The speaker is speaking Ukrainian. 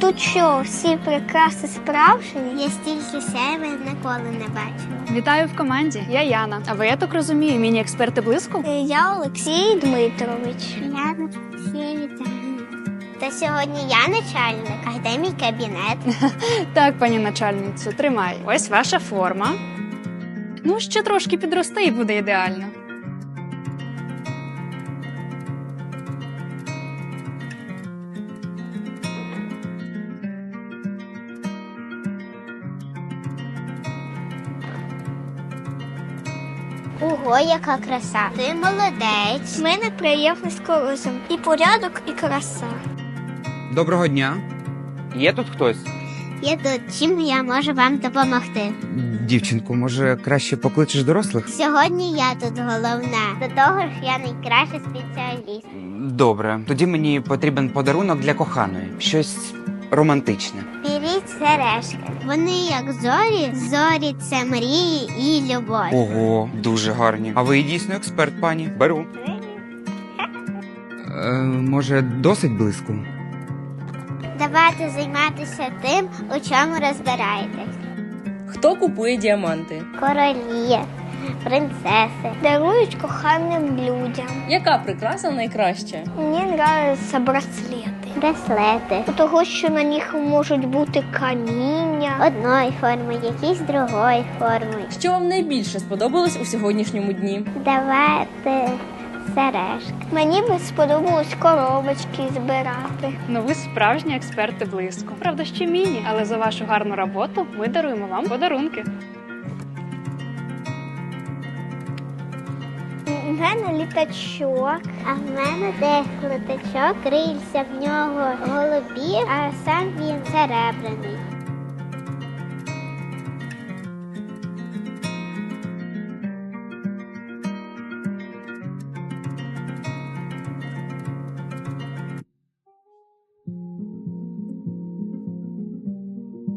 Тут що, всі прикраси справжні? Я стільки сяйва ніколи не бачила. Вітаю в команді. Я Яна. А ви, я так розумію, міні-експерти блиску? Е, Я Олексій Дмитрович. Я Олексій Та сьогодні я начальник, а де мій кабінет? Так, пані начальницю, тримай. Ось ваша форма. Ну, ще трошки підросте і буде ідеально. Ого, яка краса. Ти молодець. У мене приємний розум. І порядок, і краса. Доброго дня. Є тут хтось? Я тут чим я можу вам допомогти? Дівчинку, може, краще покличеш дорослих? Сьогодні я тут головна. До того ж, я найкращий спеціаліст. Добре. Тоді мені потрібен подарунок для коханої. Щось романтичне. Беріть сережки. Вони як зорі. Зорі це мрії і любов. Ого, дуже гарні. А ви дійсно експерт, пані. Беру. Е, може, досить близько? Давайте займатися тим, у чому розбираєтесь. Хто купує діаманти? Королі, принцеси дарують коханим людям. Яка прикраса найкраща? Мені подобаються браслети. Браслети. У того, що на них можуть бути каміння одної форми, якісь другої форми. Що вам найбільше сподобалось у сьогоднішньому дні? Давайте сережки. Мені би сподобалось коробочки збирати. Ну, ви справжні експерти блиску. Правда, ще міні, але за вашу гарну роботу ми даруємо вам подарунки. Мене літачок, а в мене теж літачок, крильця в нього голубі, а сам він серебряний.